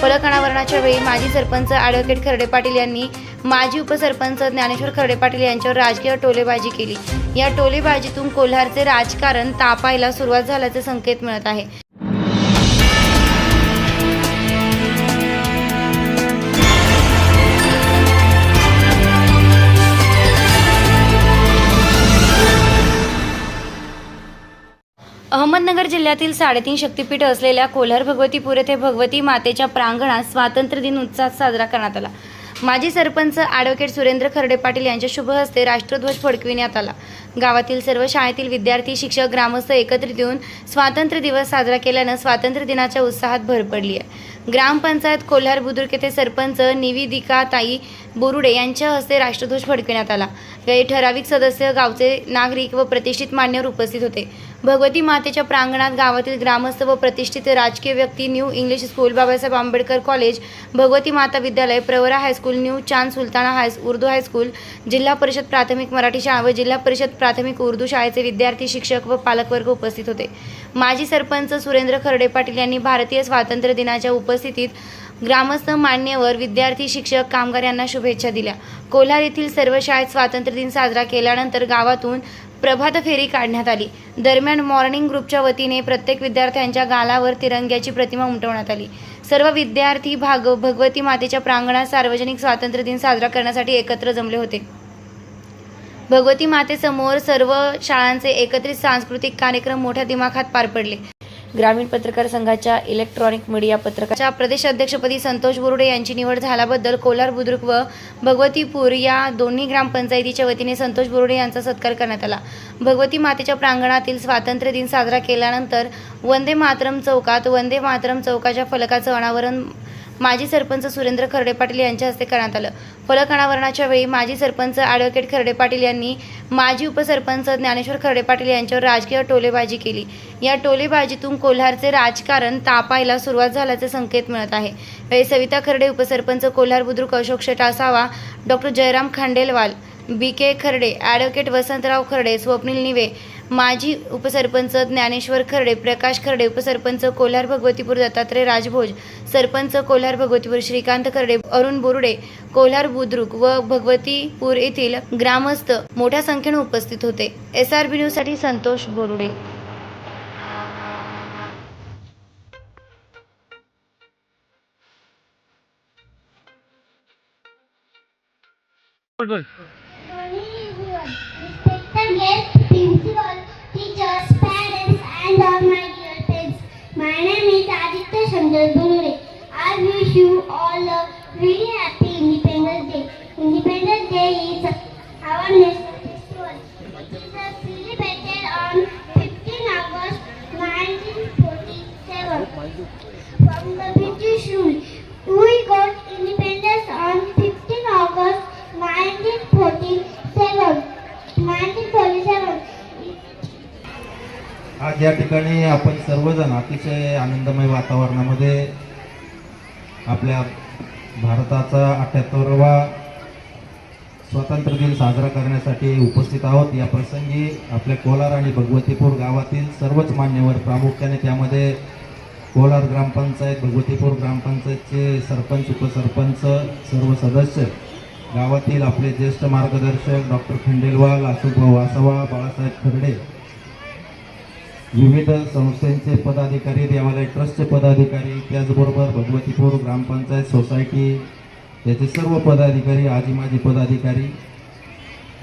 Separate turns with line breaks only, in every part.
फलक अनावरणाच्या वेळी माजी सरपंच ॲडव्होकेट खर्डे पाटील यांनी माजी उपसरपंच ज्ञानेश्वर खर्डे पाटील यांच्यावर राजकीय टोलेबाजी केली. या टोलेबाजीतून कोल्हारचे राजकारण तापायला सुरुवात झाल्याचे संकेत मिळत आहे. अहमदनगर जिल्ह्यातील साडेतीन शक्तिपीठ असलेल्या कोल्हार भगवतीपूर येथे भगवती मातेच्या प्रांगणात स्वातंत्र्य दिन उत्साहात साजरा करण्यात आला. माजी सरपंच ॲडव्होकेट सुरेंद्र खर्डे पाटील यांच्या शुभ हस्ते राष्ट्रध्वज फडकविण्यात आला. गावातील सर्व शाळेतील विद्यार्थी शिक्षक ग्रामस्थ एकत्रित येऊन स्वातंत्र्य दिवस साजरा केल्यानं स्वातंत्र्य दिनाच्या उत्साहात भर पडली आहे. ग्रामपंचायत कोल्हार बुद्रुक येथे सरपंच निवेदिका ताई बोरुडे यांच्या हस्ते राष्ट्रध्वज फडकविण्यात आला. यावेळी ठराविक सदस्य गावचे नागरिक व प्रतिष्ठित मान्यवर उपस्थित होते. भगवती मातेच्या प्रांगणात गावातील ग्रामस्थ व प्रतिष्ठित राजकीय व्यक्ती new English school Babasaheb Ambedkar college Bhagwati Mata Vidyalaya Pravara high school new Chand Sultana high Urdu high school Zilla Parishad प्राथमिक मराठी शाळा व जिल्हा परिषद प्राथमिक उर्दू शाळेचे विद्यार्थी शिक्षक व पालकवर्ग उपस्थित होते. माजी सरपंच सुरेंद्र खर्डे पाटील यांनी भारतीय स्वातंत्र्य दिनाच्या उपस्थितीत ग्रामस्थ मान्यवर विद्यार्थी शिक्षक कामगार यांना शुभेच्छा दिल्या. कोल्हार येथील सर्व शाळेत स्वातंत्र्य दिन साजरा केल्यानंतर गावातून प्रभात फेरी काढण्यात आली. दरम्यान मॉर्निंग ग्रुपच्या वतीने प्रत्येक विद्यार्थ्यांच्या गालावर तिरंग्याची प्रतिमा उमटवण्यात आली. सर्व विद्यार्थी भाग भगवती मातेच्या प्रांगणात सार्वजनिक स्वातंत्र्य दिन साजरा करण्यासाठी एकत्र जमले होते. भगवती मातेसमोर सर्व शाळांचे एकत्रित सांस्कृतिक कार्यक्रम मोठ्या दिमाखात पार पडले. ग्रामीण पत्रकार संघाच्या इलेक्ट्रॉनिक मीडिया पत्रकाच्या प्रदेशाध्यक्षपदी संतोष बोरुडे यांची निवड झाल्याबद्दल कोलार बुद्रुक व भगवतीपूर या दोन्ही ग्रामपंचायतीच्या वतीने संतोष बोरुडे यांचा सत्कार करण्यात आला. भगवती मातेच्या प्रांगणातील स्वातंत्र्य दिन साजरा केल्यानंतर वंदे मातरम चौकात वंदे मातरम चौकाच्या फलकाचं अनावरण माजी सरपंच सुरेंद्र खर्डे पाटील यांच्या हस्ते करण्यात आलं. फलक अनावरणाच्या वेळी माजी सरपंच ॲडव्होकेट खर्डे पाटील यांनी माजी उपसरपंच ज्ञानेश्वर खर्डे पाटील यांच्यावर राजकीय टोलेबाजी केली. या टोलेबाजीतून कोल्हारचे राजकारण तापायला सुरुवात झाल्याचे संकेत मिळत आहे. यावेळी सविता खर्डे उपसरपंच कोल्हार बुद्रुक अशोक शेट असावा doctor Jairam Khandelwal B K Kharde advocate Vasantrao Kharde Swapnil Nive माजी उपसरपंच ज्ञानेश्वर खर्डे प्रकाश खर्डे उपसरपंच कोल्हार भगवतीपूर दत्तात्रय राजभोज सरपंच कोल्हार भगवतीपूर श्रीकांत खर्डे अरुण बोरुडे कोल्हार बुद्रुक व भगवतीपूर येथील ग्रामस्थ मोठ्या संख्येने उपस्थित होते. एस आर बी न्यूजसाठी संतोष बोरुडे.
Respected
आज या ठिकाणी आपण सर्वजण अतिशय आनंदमय वातावरणामध्ये आपल्या भारताचा अठ्याहत्तरवा स्वातंत्र्य दिन साजरा करण्यासाठी उपस्थित आहोत. या प्रसंगी आपल्या कोलार आणि भगवतीपूर गावातील सर्वच मान्यवर प्रामुख्याने त्यामध्ये कोलार ग्रामपंचायत भगवतीपूर ग्रामपंचायतचे सरपंच उपसरपंच सर्व सदस्य गावातील आपले ज्येष्ठ मार्गदर्शक डॉक्टर खंडेलवाल अशोकभाऊ वासवा बाळासाहेब खर्डे विविध संस्थांचे पदाधिकारी देवालय ट्रस्टचे पदाधिकारी त्याचबरोबर भगवतीपूर ग्रामपंचायत सोसायटी याचे सर्व पदाधिकारी आजी माजी पदाधिकारी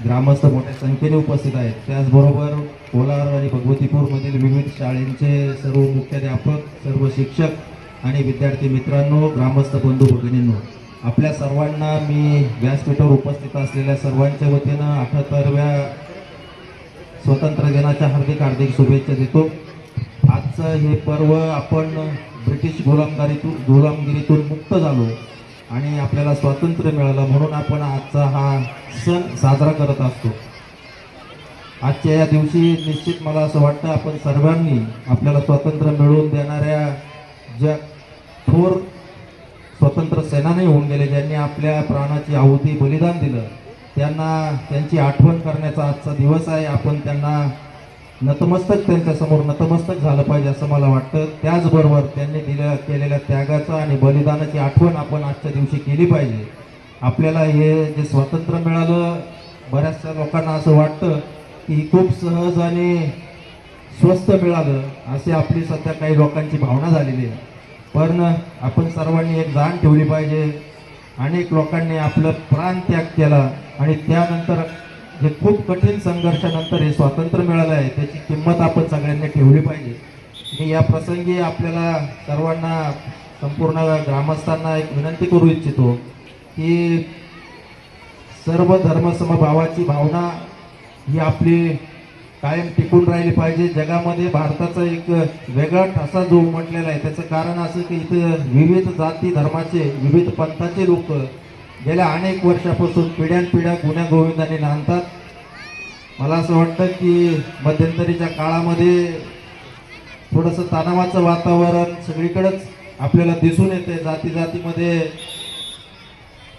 ग्रामस्थ मोठ्या संख्येने उपस्थित आहेत. त्याचबरोबर कोलार आणि भगवतीपूरमधील विविध शाळेंचे सर्व मुख्याध्यापक सर्व शिक्षक आणि विद्यार्थी मित्रांनो ग्रामस्थ बंधू भगिनींनो आपल्या सर्वांना मी व्यासपीठावर उपस्थित असलेल्या सर्वांच्या वतीनं अठ्याहत्तरव्या स्वातंत्र्य दिनाच्या हार्दिक हार्दिक शुभेच्छा देतो. आजचं हे पर्व आपण ब्रिटिश गुलामगारीतून गुलामगिरीतून मुक्त झालो आणि आपल्याला स्वातंत्र्य मिळालं म्हणून आपण आजचा हा सण साजरा करत असतो. आजच्या या दिवशी निश्चित मला असं वाटतं आपण सर्वांनी आपल्याला स्वातंत्र्य मिळवून देणाऱ्या ज्या थोर स्वतंत्र सेनानी होऊन गेले ज्यांनी आपल्या प्राणाची आहुती बलिदान दिलं त्यांना त्यांची आठवण करण्याचा आजचा दिवस आहे. आपण त्यांना नतमस्तक त्यांच्यासमोर नतमस्तक झालं पाहिजे असं मला वाटतं. त्याचबरोबर त्यांनी दिल्या केलेल्या त्यागाचं आणि बलिदानाची आठवण आपण आजच्या दिवशी केली पाहिजे. आपल्याला हे जे स्वातंत्र्य मिळालं बऱ्याचशा लोकांना असं वाटतं की खूप सहज आणि स्वस्त मिळालं अशी आपली सध्या काही लोकांची भावना झालेली आहे. पण आपण सर्वांनी एक जाण ठेवली पाहिजे. अनेक लोकांनी आपलं प्राण त्याग केला आणि त्यानंतर जे खूप कठीण संघर्षानंतर हे स्वातंत्र्य मिळालं आहे त्याची किंमत आपण सगळ्यांनी ठेवली पाहिजे. मी या प्रसंगी आपल्याला सर्वांना संपूर्ण ग्रामस्थांना एक विनंती करू इच्छितो की सर्व धर्मसमभावाची भावना ही आपली कायम टिकून राहिली पाहिजे. जगामध्ये भारताचा एक वेगळा ठसा जो उमटलेला आहे त्याचं कारण असं की इथं विविध जाती धर्माचे विविध पंथाचे लोक गेल्या अनेक वर्षापासून पिढ्यानपिढ्या गुन्ह्या गोविंदाने नांदतात. मला असं वाटतं की मध्यंतरीच्या काळामध्ये थोडंसं तणावाचं वातावरण सगळीकडंच आपल्याला दिसून येते जाती जातीमध्ये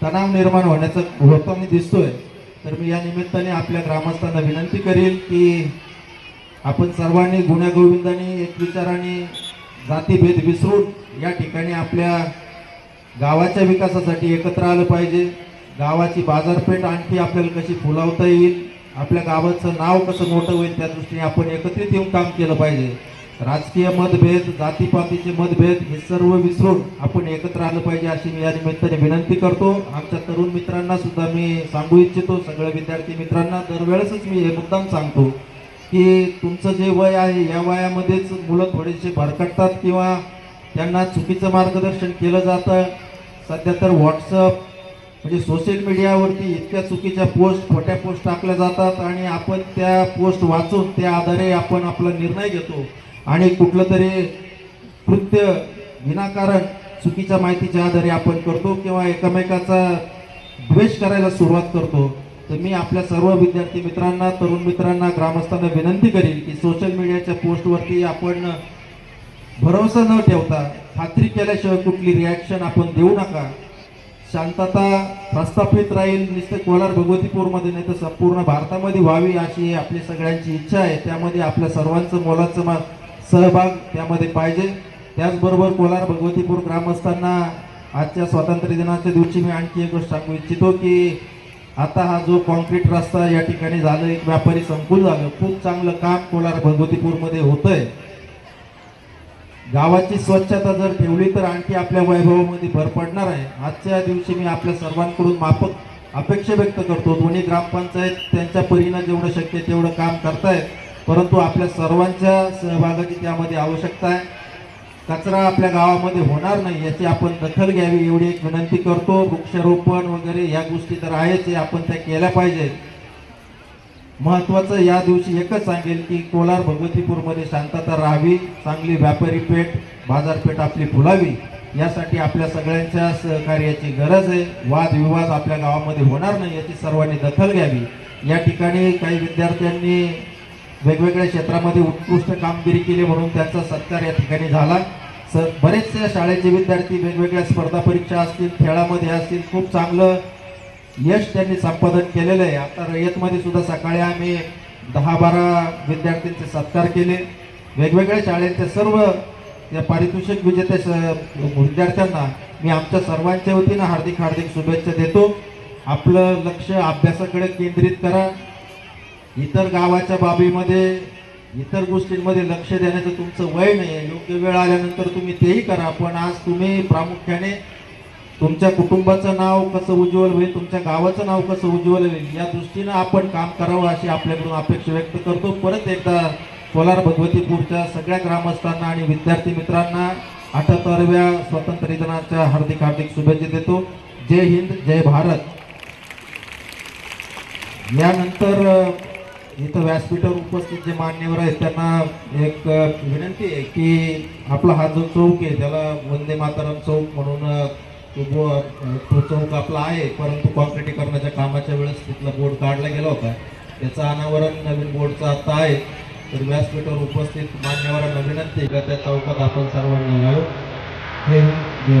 तणाव निर्माण होण्याचं होताना दिसतोय. तर मी या निमित्ताने आपल्या ग्रामस्थांना विनंती करेल की आपण सर्वांनी गुण्यागोविंदाने एक विचाराने जातीभेद विसरून या ठिकाणी आपल्या गावाच्या विकासासाठी एकत्र आलं पाहिजे. गावाची बाजारपेठ आणखी आपल्याला कशी फुलावता येईल आपल्या गावाचं नाव कसं मोठं होईल त्या दृष्टीने आपण एकत्रित येऊन काम केलं पाहिजे. राजकीय मतभेद जातीपातीचे मतभेद हे सर्व विसरून आपण एकत्र आलं पाहिजे अशी मी या निमित्ताने विनंती करतो. आमच्या तरुण मित्रांना सुद्धा मी सांगू इच्छितो सगळ्या विद्यार्थी मित्रांना. दरवेळेसच मी हे मुद्दाम सांगतो की तुमचं जे वय आहे या वयामध्येच मुलं थोडेसे भरकटतात किंवा त्यांना चुकीचं मार्गदर्शन केलं जातं. सध्या तर व्हॉट्सअप म्हणजे सोशल मीडियावरती इतक्या चुकीच्या पोस्ट खोट्या पोस्ट टाकल्या जातात आणि आपण त्या पोस्ट वाचून त्या आधारे आपण आपला निर्णय घेतो. आणि कुठलं तरी कृत्य विनाकारण चुकीच्या माहितीच्या आधारे आपण करतो किंवा एकमेकाचा द्वेष करायला सुरुवात करतो तर मी आपल्या सर्व विद्यार्थी मित्रांना तरुण मित्रांना ग्रामस्थांना विनंती करेन की सोशल मीडियाच्या पोस्टवरती आपण भरोसा न ठेवता खात्री केल्याशिवाय कुठली रिॲक्शन आपण देऊ नका. शांतता प्रस्थापित राहील नुसतं कोलार भगवतीपूरमध्ये नाही तर संपूर्ण भारतामध्ये व्हावी अशी आपली सगळ्यांची इच्छा आहे. त्यामध्ये आपल्या सर्वांचं मोलाचं मा सहभाग त्यामध्ये पाहिजे. त्याचबरोबर कोलार भगवतीपूर ग्रामस्थांना आजच्या स्वातंत्र्य दिनाच्या दिवशी मी आणखी एक गोष्ट सांगू इच्छितो की आता हा जो कॉन्क्रीट रस्ता या ठिकाणी झालं एक व्यापारी संकुल झालं खूप चांगलं काम कोलार भगवतीपूरमध्ये होतंय. गावाची स्वच्छता जर ठेवली तर आणखी आपल्या वैभवामध्ये भर पडणार आहे. आजच्या दिवशी मी आपल्या सर्वांकडून माफक अपेक्षा व्यक्त करतो. दोन्ही ग्रामपंचायत त्यांच्या परीनं जेवढं शक्य तेवढं काम करतायत. परंतु आपल्या सर्वांच्या सहभागाची त्यामध्ये आवश्यकता आहे. कचरा आपल्या गावामध्ये होणार नाही याची आपण दखल घ्यावी एवढी एक विनंती करतो. वृक्षारोपण वगैरे या गोष्टी तर आहेच हे आपण त्या केल्या पाहिजेत. महत्वाचं या दिवशी एकच सांगेल की कोलार भगवतीपूरमध्ये शांतता राहावी चांगली व्यापारी पेठ बाजारपेठ आपली फुलावी. यासाठी आपल्या सगळ्यांच्या सहकार्याची गरज आहे. वादविवाद आपल्या गावामध्ये होणार नाही याची सर्वांनी दखल घ्यावी. या ठिकाणी काही विद्यार्थ्यांनी वेगवेगळ्या क्षेत्रामध्ये उत्कृष्ट कामगिरी केली म्हणून त्यांचा सत्कार या ठिकाणी झाला. स बरेचसे शाळेचे विद्यार्थी वेगवेगळ्या स्पर्धा परीक्षा असतील खेळामध्ये असतील खूप चांगलं यश त्यांनी संपादन केलेलं आहे. आता रयतमध्ये सुद्धा सकाळी आम्ही दहा बारा विद्यार्थ्यांचे सत्कार केले. वेगवेगळ्या शाळेच्या सर्व या पारितोषिक विजेत्या स- विद्यार्थ्यांना मी आमच्या सर्वांच्या वतीनं हार्दिक हार्दिक शुभेच्छा देतो. आपलं लक्ष अभ्यासाकडे केंद्रित करा. इतर गावाच्या बाबीमध्ये इतर गोष्टींमध्ये लक्ष देण्याचं तुमचं वय नाही आहे योग्य वेळ आल्यानंतर तुम्ही तेही करा पण आज तुम्ही प्रामुख्याने तुमच्या कुटुंबाचं नाव कसं उज्ज्वल होईल तुमच्या गावाचं नाव कसं उज्ज्वल होईल या दृष्टीनं आपण काम करावं अशी आपल्याकडून अपेक्षा व्यक्त करतो. परत एकदा कोलार भगवतीपूरच्या सगळ्या ग्रामस्थांना आणि विद्यार्थी मित्रांना अठ्याहत्तरव्या स्वातंत्र्य दिनाच्या हार्दिक हार्दिक शुभेच्छा देतो. जय हिंद जय भारत. यानंतर इथं व्यासपीठावर उपस्थित जे मान्यवर आहेत त्यांना एक विनंती आहे की आपला हा जो चौक आहे त्याला वंदे मातरम चौक म्हणून तो तो चौक आपला आहे परंतु कॉन्क्रिटीकरणाच्या कामाच्या वेळेस तिथला बोर्ड काढला गेला होता. त्याचं अनावरण नवीन बोर्डचं आता आहे. तर व्यासपीठावर उपस्थित मान्यवरांना विनंती आहे का त्या चौकात आपण सर्वांना हे जय